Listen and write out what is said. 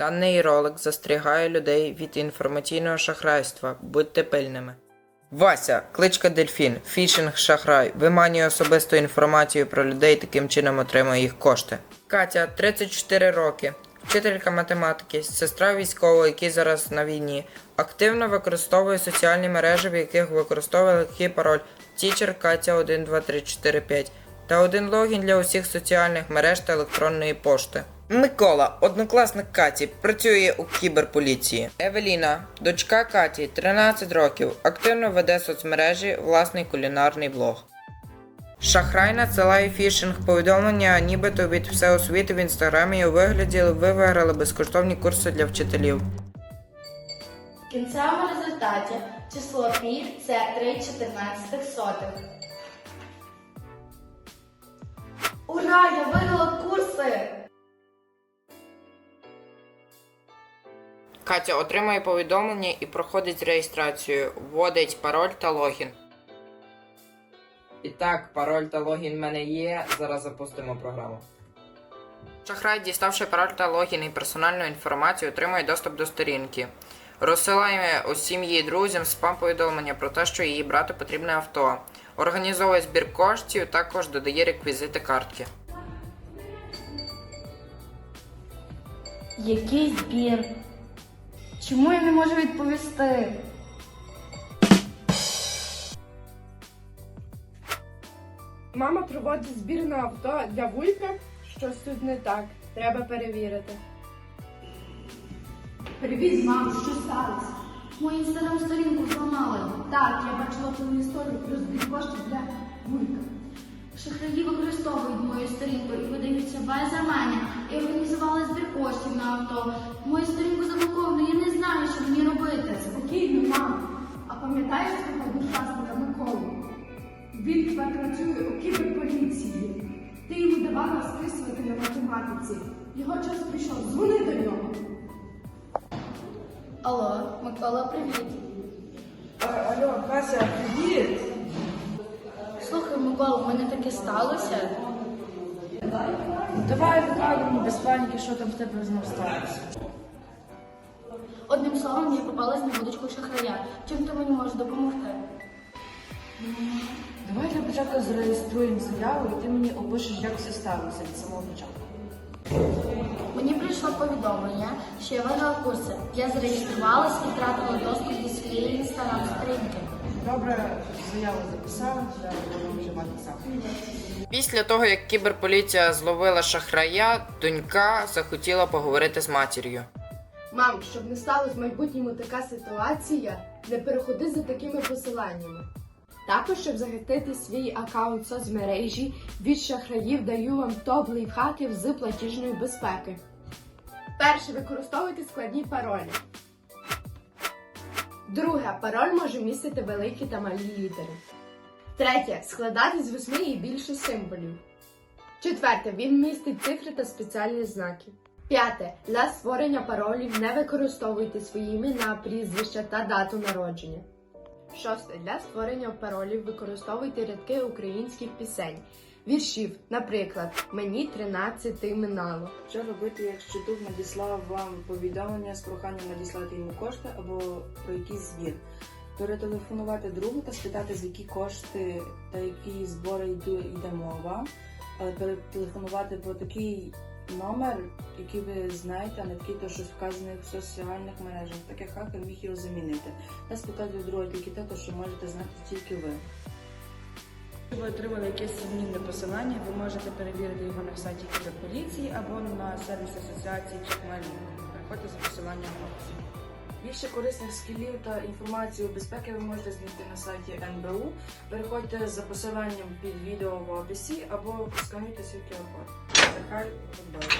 Даний ролик застерігає людей від інформаційного шахрайства. Будьте пильними. Вася, кличка Дельфін, фішинг шахрай, виманює особисту інформацію про людей, таким чином отримує їх кошти. Катя, 34 роки, вчителька математики, сестра військового, який зараз на війні, активно використовує соціальні мережі, в яких використовує легкий пароль Teacher Катя 12345 та один логін для усіх соціальних мереж та електронної пошти. Микола, однокласник Каті, працює у кіберполіції. Евеліна, дочка Каті, 13 років, активно веде соцмережі власний кулінарний блог. Шахрай надсилає фішинг повідомлення, нібито від всеосвіти в інстаграмі у вигляді ви виграли безкоштовні курси для вчителів. В кінцевому результаті число пі це 3,14. Ура! Я виграла курси! Катя отримує повідомлення і проходить реєстрацію, вводить пароль та логін. І так, пароль та логін в мене є. Зараз запустимо програму. Шахрай, діставши пароль та логін і персональну інформацію, отримує доступ до сторінки. Розсилає усім її друзям спам-повідомлення про те, що її брату потрібне авто. Організовує збір коштів, також додає реквізити картки. Який збір? Чому я не можу відповісти? Мама проводить збір на авто для вуйка. Щось тут не так. Треба перевірити. Привіт, мам, що сталося? Мою інстаграм сторінку зламали. Так, я бачила твою історію про збір коштів для вуйка. Шахраї використовують мою сторінку і видаються без мене. Я організувала збір коштів на авто. Мою математиці. Його час прийшов. Дзвони до нього. Алло, Микола, привіт. Алло, Кася, привіт. Слухай, Микола, у мене таке сталося. Давай викладемо без паніки, що там в тебе знов сталося. Одним словом, я попалась на вудочку шахрая. Чим ти мені можеш допомогти? Давай для початку зареєструємо заяву і ти мені опишеш, як все сталося від самого початку. Прийшло повідомлення, що я виграла курси. Я зареєструвалась і втратила доступ до своєї інстаграм сторінки. Добре, заяву записав, я буду вживати сам. Після того, як кіберполіція зловила шахрая, донька захотіла поговорити з матір'ю. Мам, щоб не сталося в майбутньому така ситуація, не переходи за такими посиланнями. Також, щоб захистити свій аккаунт соцмережі від шахраїв, даю вам топ лайфхаків з платіжної безпеки. Перше, використовуйте складні паролі. Друге, пароль може містити великі та малі літери. Третє, складати з восьми і більше символів. Четверте, він містить цифри та спеціальні знаки. П'яте. Для створення паролів не використовуйте свої імена, прізвища та дату народження. Шосте. Для створення паролів використовуйте рядки українських пісень, віршів, наприклад, мені 13 минало. Що робити, якщо друг надіслав вам повідомлення з проханням надіслати йому кошти або про якийсь збір? Перетелефонувати другу та спитати, з які кошти та які збори йду- йде мова. Але перетелефонувати по такий номер, який ви знаєте, а не такий, то що вказаний в соціальних мережах. Так як хакер міг його замінити. Та спитати у друга тільки те, то, що можете знати тільки ви. Якщо ви отримали якесь сумнівне посилання, ви можете перевірити його на сайті поліції або на сервісі асоціації Чекмалі. Переходьте за посиланням в описі. Більше корисних скілів та інформацію безпеки ви можете знайти на сайті НБУ. Переходьте за посиланням під відео в описі або скануйте свій QR-код. Нехай футбол.